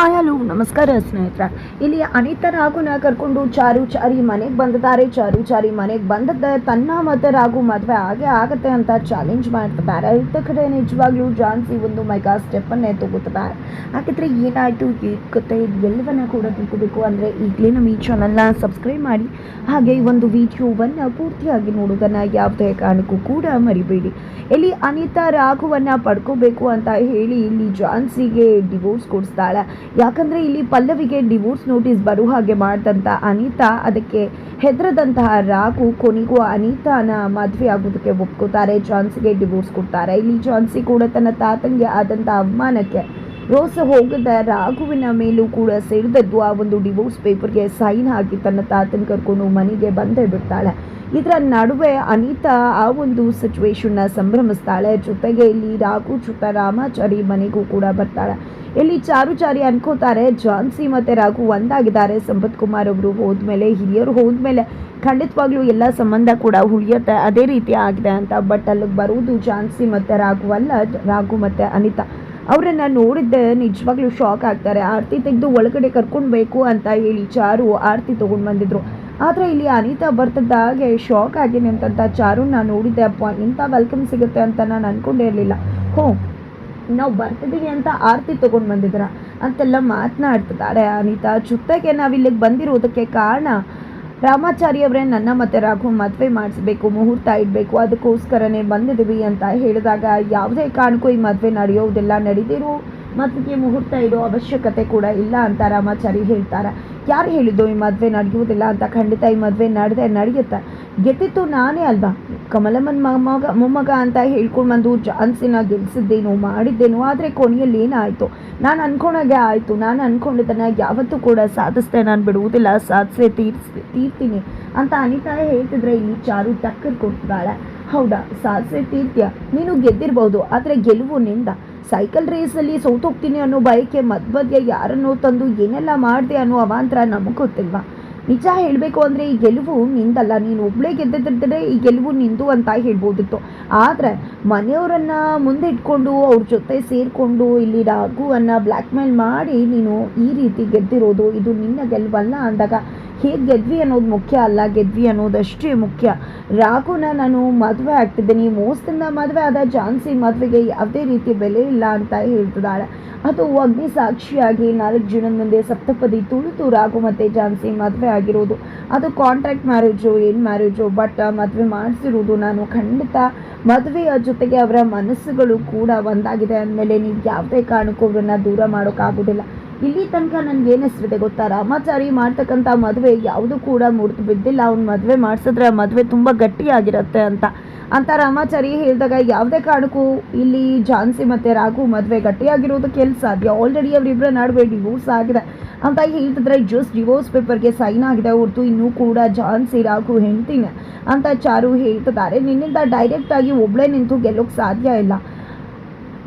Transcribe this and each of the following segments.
Hi, hello, ನಮಸ್ಕಾರ ಸ್ನೇಹಿತರ. ಇಲ್ಲಿ ಅನಿತಾ ರಾಘುನ ಕರ್ಕೊಂಡು ಚಾರು ಚಾರಿ ಮನೆಗೆ ಬಂದಿದ್ದಾರೆ. ಚಾರು ಚಾರಿ ಮನೆಗೆ ಬಂದದ್ದ ತನ್ನ ಮತ್ತು ರಾಘು ಮದುವೆ ಹಾಗೆ ಆಗತ್ತೆ ಅಂತ ಚಾಲೆಂಜ್ ಮಾಡ್ತಿದ್ದಾರೆ. ಇತ್ತ ಕಡೆ ನಿಜವಾಗ್ಲೂ ಜಾನ್ಸಿ ಒಂದು ಮೈಗಾ ಸ್ಟೆಪ್ಪನ್ನೇ ತಗೋತಿದ್ದಾರೆ. ಹಾಗಿದ್ರೆ ಏನಾಯಿತು ಏಕತೆ ಎಲ್ಲವನ್ನ ಕೂಡ ತಿಳ್ಕೋಬೇಕು. ಅಂದರೆ ಈಗಲೇ ನಮ್ಮ ಈ ಚಾನಲ್ನ ಸಬ್ಸ್ಕ್ರೈಬ್ ಮಾಡಿ. ಹಾಗೆ ಈ ಒಂದು ವಿಡಿಯೋವನ್ನು ಪೂರ್ತಿಯಾಗಿ ನೋಡೋದನ್ನು ಯಾವುದೇ ಕಾರಣಕ್ಕೂ ಕೂಡ ಮರಿಬೇಡಿ. ಇಲ್ಲಿ ಅನಿತಾ ರಾಘುವನ್ನು ಪಡ್ಕೋಬೇಕು ಅಂತ ಹೇಳಿ ಇಲ್ಲಿ ಜಾನ್ಸಿಗೆ ಡಿವೋರ್ಸ್ ಕೊಡಿಸ್ತಾಳೆ ಯಾಕಂದ್ರೆ ಇಲ್ಲಿ ಪಲ್ಲವಿಗೆ ಡಿವೋರ್ಸ್ ನೋಟಿಸ್ ಬರೋ ಹಾಗೆ ಮಾಡಿದಂಥ ಅನಿತಾ, ಅದಕ್ಕೆ ಹೆದರದಂತಹ ರಾಘು, ಕೊನೆಗೂ ಅನಿತಾನ ಮದುವೆ ಆಗೋದಕ್ಕೆ ಒಪ್ಕೋತಾರೆ. ಜಾನ್ಸಿಗೆ ಡಿವೋರ್ಸ್ ಕೊಡ್ತಾರೆ. ಇಲ್ಲಿ ಜಾನ್ಸಿ ಕೂಡ ತನ್ನ ತಾತಂಗೆ ಆದಂಥ ಅವಮಾನಕ್ಕೆ ರೋಸ ಹೋಗದ ರಾಘುವಿನ ಮೇಲೂ ಕೂಡ ಸೇರಿದದ್ದು. ಆ ಒಂದು ಡಿವೋರ್ಸ್ ಪೇಪರ್ಗೆ ಸೈನ್ ಹಾಕಿ ತನ್ನ ತಾತನ ಕರ್ಕೊಂಡು ಮನೆಗೆ ಬಂದೇ ಬಿಡ್ತಾಳೆ. ಇದರ ನಡುವೆ ಅನಿತಾ ಆ ಒಂದು ಸಿಚುವೇಶನ್ನ ಸಂಭ್ರಮಿಸ್ತಾಳೆ. ಜೊತೆಗೆ ಇಲ್ಲಿ ರಾಘು ಜೊತೆ ರಾಮಾಚಾರಿ ಮನೆಗೂ ಕೂಡ ಬರ್ತಾಳೆ. ಇಲ್ಲಿ ಚಾರುಚಾರಿ ಅನ್ಕೋತಾರೆ. ಜಾನ್ಸಿ ಮತ್ತೆ ರಾಘು ಒಂದಾಗಿದ್ದಾರೆ. ಸಂಪತ್ ಕುಮಾರ್ ಅವರು ಹೋದ್ಮೇಲೆ, ಹಿರಿಯರು ಹೋದ್ಮೇಲೆ ಖಂಡಿತವಾಗ್ಲೂ ಎಲ್ಲ ಸಂಬಂಧ ಕೂಡ ಉಳಿಯುತ್ತೆ. ಅದೇ ರೀತಿ ಆಗಿದೆ ಅಂತ. ಬಟ್ ಅಲ್ಲಿಗೆ ಬರುವುದು ಜಾನ್ಸಿ ಮತ್ತೆ ರಾಘು ಅಲ್ಲ. ರಾಘು ಮತ್ತೆ ಅನಿತಾ. ಅವರನ್ನ ನೋಡಿದ್ದೆ, ನಿಜವಾಗ್ಲೂ ಶಾಕ್ ಆಗ್ತಾರೆ. ಆರತಿ ತೆಗೆದು ಒಳಗಡೆ ಕರ್ಕೊಳ್ಬೇಕು ಅಂತ ಹೇಳಿ ಚಾರು ಆರತಿ ತೊಗೊಂಡು ಬಂದಿದ್ರು. ಆದರೆ ಇಲ್ಲಿ ಅನಿತಾ ಬರ್ತದಾಗೆ ಶಾಕ್ ಆಗಿ ಚಾರು ಚಾರುನ ನೋಡಿದ್ದೆ. ಅಪ್ಪ, ಇಂಥ ವೆಲ್ಕಮ್ ಸಿಗುತ್ತೆ ಅಂತ ನಾನು ಅಂದ್ಕೊಂಡೇ ಇರಲಿಲ್ಲ. ಹೋ, ನಾವು ಬರ್ತಿದ್ದೀವಿ ಅಂತ ಆರತಿ ತೊಗೊಂಡು ಬಂದಿದ್ರ ಅಂತೆಲ್ಲ ಮಾತನಾಡ್ತಿದ್ದಾರೆ ಅನಿತಾ. ಜೊತೆಗೆ ನಾವು ಇಲ್ಲಿಗೆ ಬಂದಿರೋದಕ್ಕೆ ಕಾರಣ ರಾಮಾಚಾರಿ ಅವರೇ, ನನ್ನ ಮತ್ತೆ ರಾಘು ಮದುವೆ ಮಾಡಿಸ್ಬೇಕು, ಮುಹೂರ್ತ ಇಡಬೇಕು, ಅದಕ್ಕೋಸ್ಕರನೇ ಬಂದಿದ್ದೀವಿ ಅಂತ ಹೇಳಿದಾಗ ಯಾವುದೇ ಕಾರಣಕ್ಕೂ ಈ ಮದುವೆ ನಡೆಯೋದಿಲ್ಲ, ನಡೆದಿರೋ, ಮದುವೆಗೆ ಮುಹೂರ್ತ ಇಡೋ ಅವಶ್ಯಕತೆ ಕೂಡ ಇಲ್ಲ ಅಂತ ರಾಮಾಚಾರಿ ಹೇಳ್ತಾರೆ. ಯಾರು ಹೇಳಿದ್ದು ಈ ಮದುವೆ ನಡೆಯುವುದಿಲ್ಲ ಅಂತ ಖಂಡಿತ ಈ ಮದುವೆ ನಡೆದೇ, ನಡೆಯುತ್ತೆ? ಗೆದ್ದಿತ್ತು ನಾನೇ ಅಲ್ವಾ? ಕಮಲಮ್ಮನ ಮೊಮ್ಮಗ ಮೊಮ್ಮಗ ಅಂತ ಹೇಳ್ಕೊಂಡು ಬಂದು ಚಾನ್ಸಿನ ಗೆಲ್ಸಿದ್ದೇನೋ ಮಾಡಿದ್ದೇನೋ, ಆದರೆ ಕೊನೆಯಲ್ಲಿ ಏನಾಯಿತು? ನಾನು ಅನ್ಕೊಂಡಾಗೆ ಆಯಿತು. ನಾನು ಅನ್ಕೊಂಡಿದ್ದನ್ನು ಯಾವತ್ತೂ ಕೂಡ ಸಾಧಿಸ್ದೆ ನಾನು ಬಿಡುವುದಿಲ್ಲ. ಸಾಧಿಸೇ ತೀರ್ಸ್, ತೀರ್ತೀನಿ ಅಂತ ಅನಿತಾ ಹೇಳ್ತಿದ್ರೆ ಇಲ್ಲಿ ಚಾರು ಟಕ್ಕರ್ ಕೊಡ್ತಿದ್ದಾಳೆ ಹೌದಾ? ಸಾಧಿಸೇ ತೀರ್ತ್ಯ? ನೀನು ಗೆದ್ದಿರ್ಬೋದು, ಆದರೆ ಗೆಲುವು ನಿಂದ. ಸೈಕಲ್ ರೇಸಲ್ಲಿ ಸೋತೋಗ್ತೀನಿ ಅನ್ನೋ ಬಯಕೆ ಮಧ್ಯ ಯಾರನ್ನೋ ತಂದು ಏನೆಲ್ಲ ಮಾಡಿದೆ ಅನ್ನೋ ಅವಾಂತರ ನಮಗೆ ಗೊತ್ತಿಲ್ವಾ? ನಿಜ ಹೇಳಬೇಕು ಅಂದರೆ ಈ ಗೆಲುವು ನಿಂದಲ್ಲ ನೀನು ಒಬ್ಬಳೇ ಗೆದ್ದಿದ್ದರೆ ಈ ಗೆಲುವು ನಿಂದು ಅಂತ ಹೇಳ್ಬೋದಿತ್ತು. ಆದರೆ ಮನೆಯವರನ್ನು ಮುಂದೆ ಇಟ್ಕೊಂಡು ಅವ್ರ ಜೊತೆ ಸೇರಿಕೊಂಡು ಇಲ್ಲಿ ರಾಘುವನ್ನು ಬ್ಲ್ಯಾಕ್ ಮೇಲ್ ಮಾಡಿ ನೀನು ಈ ರೀತಿ ಗೆದ್ದಿರೋದು, ಇದು ನಿನ್ನ ಗೆಲುವಲ್ಲ ಅಂದಾಗ ಹೇಗೆ ಗೆದ್ವಿ ಅನ್ನೋದು ಮುಖ್ಯ ಅಲ್ಲ ಗೆದ್ವಿ ಅನ್ನೋದಷ್ಟೇ ಮುಖ್ಯ. ರಾಘುನ ನಾನು ಮದುವೆ ಆಗ್ತಿದ್ದೀನಿ ಮೋಸದಿಂದ ಮದುವೆ ಆದ ಜಾನ್ಸಿ ಮದುವೆಗೆ ಯಾವುದೇ ರೀತಿ ಬೆಲೆ ಇಲ್ಲ ಅಂತ ಹೇಳ್ತಿದ್ದಾಳೆ. ಅದು ಅಗ್ನಿ ಸಾಕ್ಷಿಯಾಗಿ ನಾಲ್ಕು ಜನದ ಮುಂದೆ ಸಪ್ತಪದಿ ತುಳಿತು ರಾಘು ಮತ್ತು ಜಾನ್ಸಿ ಮದುವೆ ಆಗಿರೋದು. ಅದು ಕಾಂಟ್ರಾಕ್ಟ್ ಮ್ಯಾರೇಜು ಏನು ಮ್ಯಾರೇಜು ಬಟ್ ಮದುವೆ ಮಾಡಿಸಿರೋದು. ನಾನು ಖಂಡಿತ ಮದುವೆಯ ಜೊತೆಗೆ ಅವರ ಮನಸ್ಸುಗಳು ಕೂಡ ಒಂದಾಗಿದೆ ಅಂದಮೇಲೆ ನೀವು ಯಾವುದೇ ಕಾರಣಕ್ಕೂ ಅವ್ರನ್ನ ದೂರ ಮಾಡೋಕ್ಕಾಗೋದಿಲ್ಲ ಇಲ್ಲಿ ತನಕ ನನ್ಗೆ ಹೆಸರಿದೆ ಗೊತ್ತಾ? ರಾಮಾಚಾರಿ ಮಾಡ್ತಕ್ಕಂಥ ಮದುವೆ ಯಾವುದು ಕೂಡ ಮುರಿದು ಬಿದ್ದಿಲ್ಲ. ಅವ್ನು ಮದುವೆ ಮಾಡಿಸಿದ್ರೆ ಆ ಮದುವೆ ತುಂಬ ಗಟ್ಟಿಯಾಗಿರುತ್ತೆ ಅಂತ. ಅಂತ ರಾಮಾಚಾರಿ ಹೇಳಿದಾಗ ಯಾವುದೇ ಕಾರಣಕ್ಕೂ ಇಲ್ಲಿ ಝಾನ್ಸಿ ಮತ್ತು ರಾಘು ಮದುವೆ ಗಟ್ಟಿಯಾಗಿರೋದಕ್ಕೆ ಎಲ್ಲಿ ಸಾಧ್ಯ. ಆಲ್ರೆಡಿ ಅವರಿಬ್ಬರ ನಡುವೆ ಡಿವೋರ್ಸ್ ಆಗಿದೆ ಅಂತ ಹೇಳ್ತಿದ್ರೆ ಜಸ್ಟ್ ಡಿವೋರ್ಸ್ ಪೇಪರ್ಗೆ ಸೈನ್ ಆಗಿದೆ. ಹೊರತು ಇನ್ನೂ ಕೂಡ ಝಾನ್ಸಿ, ರಾಘು ಹೆಂಡ್ತಿನೇ ಅಂತ ಚಾರು ಹೇಳ್ತಿದ್ದಾರೆ. ನಿನ್ನಿಂದ ಡೈರೆಕ್ಟಾಗಿ ಒಬ್ಬಳೇ ನಿಂತು ಗೆಲ್ಲೋಕೆ ಸಾಧ್ಯ ಇಲ್ಲ.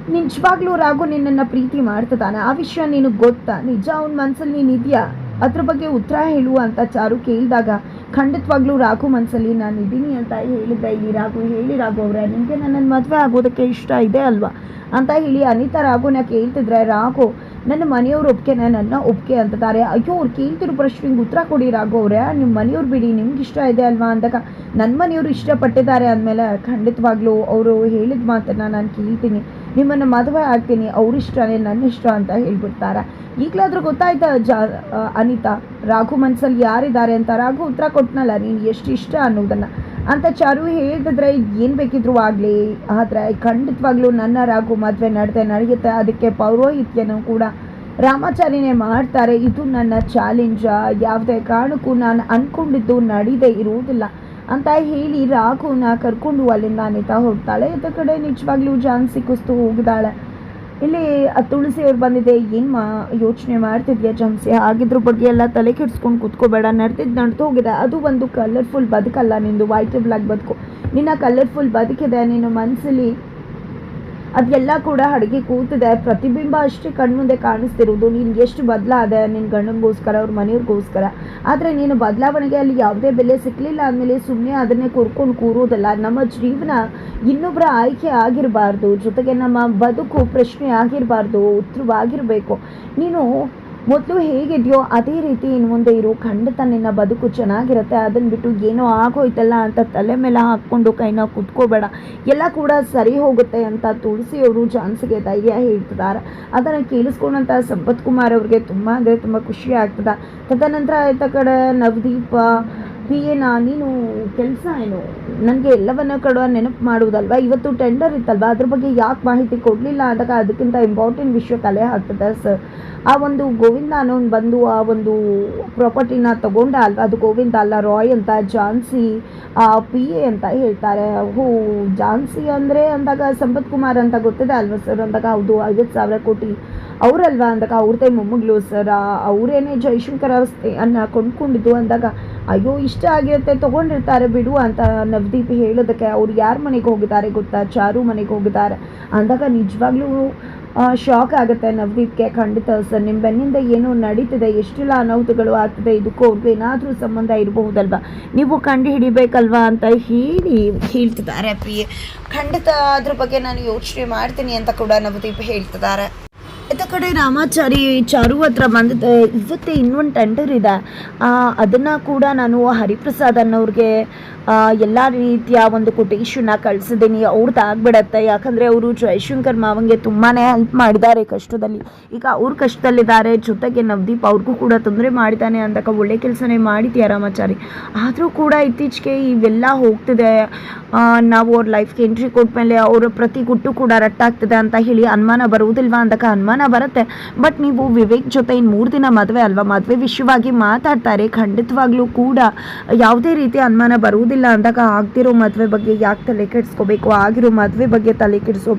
ನಿಜವಾಗ್ಲೂ ರಾಘು ನಿನ್ನನ್ನು ಪ್ರೀತಿ ಮಾಡ್ತದಾನೆ? ಆ ವಿಷಯ ನೀನು ಗೊತ್ತಾ? ನಿಜ, ಅವನ ಮನಸ್ಸಲ್ಲಿ ನೀನು ಇದೆಯಾ? ಅದ್ರ ಬಗ್ಗೆ ಉತ್ತರ ಹೇಳು ಅಂತ ಚಾರು ಕೇಳಿದಾಗ, ಖಂಡಿತವಾಗ್ಲೂ ರಾಘು ಮನಸ್ಸಲ್ಲಿ ನಾನು ಇದ್ದೀನಿ ಅಂತ ಹೇಳಿದ್ದೆ ಇಲ್ಲಿ ರಾಘು ಹೇಳಿ ರಾಘು ಅವರೇ ನಿಮಗೆ ನನ್ನನ್ನು ಮದುವೆ ಆಗೋದಕ್ಕೆ ಇಷ್ಟ ಇದೆ ಅಲ್ವಾ? ಅಂತ ಹೇಳಿ ಅನಿತಾ ರಾಘುನ ಕೇಳ್ತಿದ್ರೆ, ರಾಘು, ನನ್ನ ಮನೆಯವ್ರ ಒಪ್ಪಿಗೆ ನನ್ನ ಒಪ್ಕೆ ಅಂತಾರೆ ಅಯ್ಯೋ, ಅವ್ರು ಕೇಳ್ತಿರೋ ಪ್ರಶ್ನೆಗೆ ಉತ್ತರ ಕೊಡಿ ರಾಘು ಅವರೇ. ನಿಮ್ಮ ಮನೆಯವ್ರು ಬಿಡಿ ನಿಮ್ಗೆ ಇಷ್ಟ ಇದೆ ಅಲ್ವಾ? ಅಂದಾಗ ನನ್ನ ಮನೆಯವರು ಇಷ್ಟಪಟ್ಟಿದ್ದಾರೆ ಅಂದಮೇಲೆ ಖಂಡಿತವಾಗ್ಲೂ ಅವರು ಹೇಳಿದ ಮಾತನ್ನು ನಾನು ಕೇಳ್ತೀನಿ. ನಿಮ್ಮನ್ನು ಮದುವೆ ಆಗ್ತೀನಿ ಅವರಿಷ್ಟನೇ ನನ್ನ ಇಷ್ಟ ಅಂತ ಹೇಳ್ಬಿಡ್ತಾರೆ. ಈಗಲಾದರೂ ಗೊತ್ತಾಯ್ತಾ ಜಾ ಅನಿತಾ, ರಾಘು ಮನಸ್ಸಲ್ಲಿ ಯಾರಿದ್ದಾರೆ ಅಂತ? ರಾಘು ಉತ್ತರ ಕೊಟ್ಟನಲ್ಲ ನೀನು ಎಷ್ಟು ಇಷ್ಟ ಅನ್ನೋದನ್ನು. ಅಂತ ಚಾರು ಹೇಳಿದ್ರೆ ಏನು ಬೇಕಿದ್ರು ಆಗಲಿ, ಆದರೆ ಖಂಡಿತವಾಗ್ಲೂ ನನ್ನ ರಾಘು ಮದುವೆ ನಡೆದೇ, ನಡೆಯುತ್ತೆ. ಅದಕ್ಕೆ ಪೌರೋಹಿತ್ಯನೂ ಕೂಡ ರಾಮಾಚಾರಿನೇ ಮಾಡ್ತಾರೆ. ಇದು ನನ್ನ ಚಾಲೆಂಜ ಯಾವುದೇ ಕಾರಣಕ್ಕೂ ನಾನು ಅಂದ್ಕೊಂಡಿದ್ದು ನಡೀದೇ ಇರುವುದಿಲ್ಲ. ಅಂತ ಹೇಳಿ ರಾಘುನ ಕರ್ಕೊಂಡು ಅಲ್ಲಿಂದ ಅನಿತಾ ಹೋಗ್ತಾಳೆ. ಇತ್ತ ಕಡೆ ನಿಜವಾಗ್ಲೂ ಜಾನ್ಸಿ ಕುಸ್ತು ಹೋಗಿದ್ದಾಳೆ ಇಲ್ಲಿ ತುಳಸಿ ಅವ್ರು ಬಂದಿದೆ. ಏನು ಮಾ ಯೋಚನೆ ಮಾಡ್ತಿದ್ಯಾ ಜಾನ್ಸಿ ಆಗಿದ್ರ ಬಗ್ಗೆ ಎಲ್ಲ ತಲೆ ಕೆಡ್ಸ್ಕೊಂಡು ಕೂತ್ಕೋಬೇಡ. ನಡೆದಿದ್ದು ನಡೆದು ಹೋಗಿದೆ. ಅದು ಒಂದು ಕಲರ್ಫುಲ್ ಬದುಕಲ್ಲ ನಿಂದು. ವೈಟ್ ಬ್ಲ್ಯಾಕ್ ಬದುಕು. ನಿನ್ನ ಕಲರ್ಫುಲ್ ಬದುಕಿದೆ. ನಿನ್ನ ಮನಸ್ಸಲ್ಲಿ ಅದೆಲ್ಲ ಕೂಡ ಅಡುಗೆ ಕೂತಿದೆ. ಪ್ರತಿಬಿಂಬ ಅಷ್ಟೇ ಕಣ್ಮುಂದೆ ಕಾಣಿಸ್ತಿರೋದು ನೀನು ಎಷ್ಟು ಬದಲಾದೆ? ನಿನ್ನ ಗಂಡನಿಗೋಸ್ಕರ, ಅವ್ರ ಮನೆಯವ್ರಿಗೋಸ್ಕರ. ಆದರೆ ನೀನು ಬದಲಾವಣೆಗೆ ಅಲ್ಲಿ ಯಾವುದೇ ಬೆಲೆ ಸಿಕ್ಕಲಿಲ್ಲ ಅಂದಮೇಲೆ ಸುಮ್ಮನೆ ಅದನ್ನೇ ಕೂರ್ಕೊಂಡು ಕೂರೋದಲ್ಲ. ನಮ್ಮ ಜೀವನ ಇನ್ನೊಬ್ಬರ ಆಯ್ಕೆ ಆಗಿರಬಾರ್ದು. ಜೊತೆಗೆ ನಮ್ಮ ಬದುಕು ಪ್ರಶ್ನೆ ಆಗಿರಬಾರ್ದು. ಉತ್ತರವಾಗಿರಬೇಕು ನೀನು ಮೊದಲು ಹೇಗಿದೆಯೋ ಅದೇ ರೀತಿ ಇನ್ನು ಮುಂದೆ ಇರೋ ಖಂಡಿತ ನಿನ್ನ ಬದುಕು ಚೆನ್ನಾಗಿರುತ್ತೆ. ಅದನ್ನು ಬಿಟ್ಟು ಏನೋ ಆಗೋಯ್ತಲ್ಲ ಅಂತ ತಲೆ ಮೇಲೆ ಹಾಕ್ಕೊಂಡು ಕೈನ ಕುತ್ಕೋಬೇಡ. ಎಲ್ಲ ಕೂಡ ಸರಿ ಹೋಗುತ್ತೆ ಅಂತ ತುಳಸಿಯವರು ಜಾನ್ಸಿಗೆ ಧೈರ್ಯ ಹೇಳ್ತಿದ್ದಾರೆ. ಅದನ್ನು ಕೇಳಿಸ್ಕೊಂಡಂಥ ಸಂಪತ್ ಕುಮಾರ್ ಅವ್ರಿಗೆ ತುಂಬ ಅಂದರೆ ತುಂಬ ಖುಷಿ ಆಗ್ತದೆ. ತದನಂತರ ಆಯ್ತ ಕಡೆ ನವದೀಪ ಪಿ ಎನ ನೀನು ಕೆಲಸ ಏನು? ನನಗೆ ಎಲ್ಲವನ್ನು ಕೊಡುವ ನೆನಪು ಮಾಡುವುದಲ್ವಾ? ಇವತ್ತು ಟೆಂಡರ್ ಇತ್ತಲ್ವಾ? ಅದ್ರ ಬಗ್ಗೆ ಯಾಕೆ ಮಾಹಿತಿ ಕೊಡಲಿಲ್ಲ? ಅಂದಾಗ ಅದಕ್ಕಿಂತ ಇಂಪಾರ್ಟೆಂಟ್ ವಿಷಯ ಕಲೆ ಆಗ್ತದೆ ಸರ್ ಆ ಒಂದು ಗೋವಿಂದ ಅನ್ನೋನು ಬಂದು ಆ ಒಂದು ಪ್ರಾಪರ್ಟಿನ ತಗೊಂಡ ಅಲ್ವಾ? ಅದು ಗೋವಿಂದ ಅಲ್ಲ, ರಾಯ್ ಅಂತ, ಜಾನ್ಸಿ ಪಿ ಎ ಅಂತ ಹೇಳ್ತಾರೆ. ಹೋ, ಜಾನ್ಸಿ ಅಂದರೆ ಅಂದಾಗ ಸಂಪತ್ ಕುಮಾರ್ ಅಂತ ಗೊತ್ತಿದೆ ಅಲ್ವಾ ಸರ್ ಅಂದಾಗ ಹೌದು, ಐವತ್ತು ಸಾವಿರ ಕೋಟಿ. ಅವರಲ್ವಾ ಅಂದಾಗ ಅವ್ರದ್ದೇ ಮೊಮ್ಮಗಳು ಸರ್ ಅವರೇನೇ ಜೈಶಂಕರ್ ಅನ್ನ ಕೊಂಡ್ಕೊಂಡಿದ್ದು ಅಂದಾಗ, ಅಯ್ಯೋ, ಇಷ್ಟ ಆಗಿರುತ್ತೆ, ತೊಗೊಂಡಿರ್ತಾರೆ ಬಿಡು ಅಂತ ನವದೀಪ್ ಹೇಳೋದಕ್ಕೆ ಅವ್ರು ಯಾರ ಮನೆಗೆ ಹೋಗಿದ್ದಾರೆ ಗೊತ್ತಾ? ಚಾರು ಮನೆಗೆ ಹೋಗಿದ್ದಾರೆ. ಅಂದಾಗ ನಿಜವಾಗ್ಲೂ ಶಾಕ್ ಆಗುತ್ತೆ ನವದೀಪ್ಗೆ. ಖಂಡಿತ ಸರ್ ನಿಮ್ಮ ಬೆನ್ನಿಂದ ಏನೋ ನಡೀತಿದೆ, ಎಷ್ಟೆಲ್ಲ ಅನಾಹುತಗಳು ಆಗ್ತದೆ, ಇದಕ್ಕೂ ಅವ್ರಿಗೆ ಏನಾದರೂ ಸಂಬಂಧ ಇರಬಹುದಲ್ವಾ? ನೀವು ಕಂಡು ಹಿಡಿಬೇಕಲ್ವಾ ಅಂತ ಹೇಳಿ ಹೇಳ್ತಿದ್ದಾರೆ ಪಿ ಖಂಡಿತ ಅದ್ರ ಬಗ್ಗೆ ನಾನು ಯೋಚನೆ ಮಾಡ್ತೀನಿ ಅಂತ ಕೂಡ ನವದೀಪ್ ಹೇಳ್ತಿದ್ದಾರೆ. ಇತ್ತ ಕಡೆ ರಾಮಾಚಾರಿ ಚಾರು ಹತ್ರ ಬಂದಿದ್ದೆ ಇವತ್ತೇ ಇನ್ನೊಂದು ಟೆಂಡರ್ ಇದೆ. ಅದನ್ನು ಕೂಡ ನಾನು ಹರಿಪ್ರಸಾದ್ ಅನ್ನೋರಿಗೆ ಎಲ್ಲ ರೀತಿಯ ಒಂದು ಕೊಟೇಶನ್ನ ಕಳಿಸಿದ್ದೀನಿ. ಅವ್ರದ್ದು ಆಗ್ಬಿಡತ್ತೆ. ಯಾಕಂದರೆ ಅವರು ಜಯಶಂಕರ್ ಮಾವಂಗೆ ತುಂಬಾ ಹೆಲ್ಪ್ ಮಾಡಿದ್ದಾರೆ ಕಷ್ಟದಲ್ಲಿ. ಈಗ ಅವ್ರ ಕಷ್ಟದಲ್ಲಿದ್ದಾರೆ. ಜೊತೆಗೆ ನವದೀಪ್ ಅವ್ರಿಗೂ ಕೂಡ ತೊಂದರೆ ಮಾಡಿದ್ದಾನೆ ಅಂದಾಗ ಒಳ್ಳೆ ಕೆಲಸನೇ ಮಾಡಿದ್ಯಾ ರಾಮಾಚಾರಿ? ಆದರೂ ಕೂಡ ಇತ್ತೀಚೆಗೆ ಇವೆಲ್ಲ ಹೋಗ್ತಿದೆ. ನಾವು ಅವ್ರ ಲೈಫ್ಗೆ ಎಂಟ್ರಿ ಕೊಟ್ಟ ಮೇಲೆ ಅವರ ಪ್ರತಿ ಗುಟ್ಟು ಕೂಡ ರಟ್ಟಾಗ್ತದೆ ಅಂತ ಹೇಳಿ ಅನುಮಾನ ಬರುವುದಿಲ್ವಾ ಅಂದಾಗ ಅನುಮಾನ ಬರುತ್ತೆ. ಬಟ್ ನೀವು ವಿವೇಕ್ ಜೊತೆ ಇನ್ನು ಮೂರು ದಿನ ಮದುವೆ ಅಲ್ವಾ? ಮದುವೆ ವಿಷಯವಾಗಿ ಮಾತಾಡ್ತಾರೆ. ಖಂಡಿತವಾಗ್ಲೂ ಕೂಡ ಯಾವುದೇ ರೀತಿ ಅನುಮಾನ ಬರುವುದಿಲ್ಲ ಅಂದಾಗ ಆಗ್ತಿರೋ ಮದುವೆ ಬಗ್ಗೆ ಯಾಕೆ ತಲೆ ಕೆಡಿಸ್ಕೋಬೇಕು? ಆಗಿರೋ ಮದುವೆ ಬಗ್ಗೆ ತಲೆ ಕೆಡಿಸೋ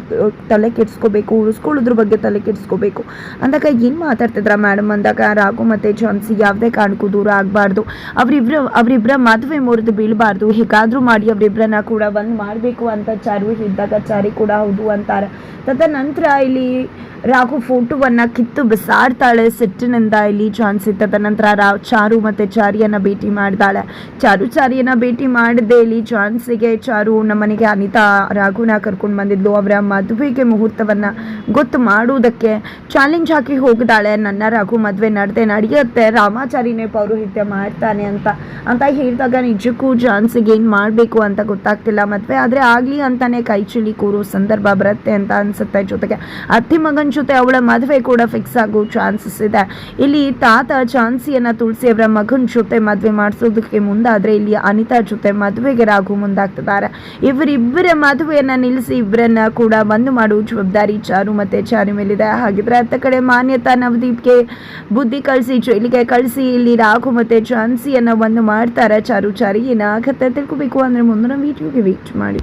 ತಲೆ ಕೆಡಿಸ್ಕೋಬೇಕು? ಉಳಿಸ್ಕೊಳ್ಳೋದ್ರ ಬಗ್ಗೆ ತಲೆ ಕೆಡಿಸ್ಕೋಬೇಕು? ಅಂದಾಗ ಏನು ಮಾತಾಡ್ತಿದ್ರ ಮೇಡಮ್ ಅಂದಾಗ ರಾಘು ಮತ್ತು ಜಾನ್ಸಿ ಯಾವುದೇ ಕಾರಣಕ್ಕೂ ದೂರ ಆಗಬಾರ್ದು. ಅವರಿಬ್ರು ಅವರಿಬ್ಬರ ಮದುವೆ ಮುರಿದು ಬೀಳಬಾರ್ದು. ಹೇಗಾದರೂ ಮಾಡಿ ಅವರಿಬ್ಬರನ್ನ ಕೂಡ ಒಂದು ಮಾಡಬೇಕು ಅಂತ ಚಾರು ಇದ್ದಾಗ ಚಾರಿ ಕೂಡ ಹೌದು ಅಂತಾರೆ. ತದನಂತರ ಇಲ್ಲಿ ರಾಘು ಫೋಟೋವನ್ನು ಕಿತ್ತು ಬಿಸಾಡ್ತಾಳೆ. ಸಿಟ್ಟಿನಿಂದ ಇಲ್ಲಿ ಚಾನ್ಸಿ ತದನಂತರ ರಾ ಚಾರು ಮತ್ತೆ ಚಾರಿಯನ್ನ ಭೇಟಿ ಮಾಡ್ತಾಳೆ ಚಾರು ಚಾರಿಯನ್ನ ಭೇಟಿ ಮಾಡದೆ ಇಲ್ಲಿ ಚಾನ್ಸಿಗೆ ಚಾರು ನಮ್ಮನೆಗೆ ಅನಿತಾ, ರಾಘುನ ಕರ್ಕೊಂಡು ಬಂದಿದ್ಲು. ಅವರ ಮದುವೆಗೆ ಮುಹೂರ್ತವನ್ನ ಗೊತ್ತು ಮಾಡುವುದಕ್ಕೆ ಚಾಲೆಂಜ್ ಹಾಕಿ ಹೋಗ್ದಾಳೆ ನನ್ನ ರಾಘು ಮದುವೆ ನಡೆದೆ ನಡೆಯುತ್ತೆ. ರಾಮಾಚಾರಿನೇ ಪೌರೋಹಿತ್ಯ ಮಾಡ್ತಾನೆ ಅಂತ ಅಂತ ಹೇಳಿದಾಗ ನಿಜಕ್ಕೂ ಚಾನ್ಸಿಗೆ ಏನು ಮಾಡಬೇಕು ಅಂತ ಗೊತ್ತಾಗ್ತಿಲ್ಲ. ಮದುವೆ ಆದರೆ ಆಗಲಿ ಅಂತಾನೆ ಕೈ ಚೀಲಿ ಕೂರೋ ಸಂದರ್ಭ ಬರುತ್ತೆ ಅಂತ ಅನ್ಸುತ್ತೆ ಜೊತೆಗೆ. ಅತ್ತಿ ಮಗನ ಜೊತೆ ಅವಳ ಮದುವೆ ಕೂಡ ಫಿಕ್ಸ್ ಆಗೋ ಚಾನ್ಸಸ್ ಇದೆ. ಇಲ್ಲಿ ತಾತ ಚಾನ್ಸಿಯನ್ನ ತುಳಸಿ ಅವರ ಮಗನ ಜೊತೆ ಮದುವೆ ಮಾಡಿಸೋದಕ್ಕೆ ಮುಂದಾದ್ರೆ ಇಲ್ಲಿ ಅನಿತಾ ಜೊತೆ ಮದುವೆಗೆ ರಾಘು ಮುಂದಾಗ್ತಿದ್ದಾರೆ. ಇವರಿಬ್ಬರ ಮದುವೆಯನ್ನ ನಿಲ್ಲಿಸಿ ಇಬ್ಬರನ್ನ ಕೂಡ ಬಂದು ಮಾಡುವ ಜವಾಬ್ದಾರಿ ಚಾರು ಮತ್ತೆ ಚಾರು ಮೇಲಿದೆ. ಹಾಗಿದ್ರೆ ಅತ್ತ ಕಡೆ ಮಾನ್ಯತಾ ನವದೀಪ್ಗೆ ಬುದ್ಧಿ ಕಳಿಸಿ, ಜೈಲಿಗೆ ಕಳಿಸಿ, ಇಲ್ಲಿ ರಾಘು ಮತ್ತೆ ಚಾನ್ಸಿಯನ್ನ ಒಂದು ಮಾಡ್ತಾರೆ. ಚಾರು ಚಾರಿ ಏನಾಗತ್ತೆ ತಿಳ್ಕೊಬೇಕು ಅಂದ್ರೆ ಮುಂದಿನ ವಿಡಿಯೋಗೆ ವೇಟ್ ಮಾಡಿ.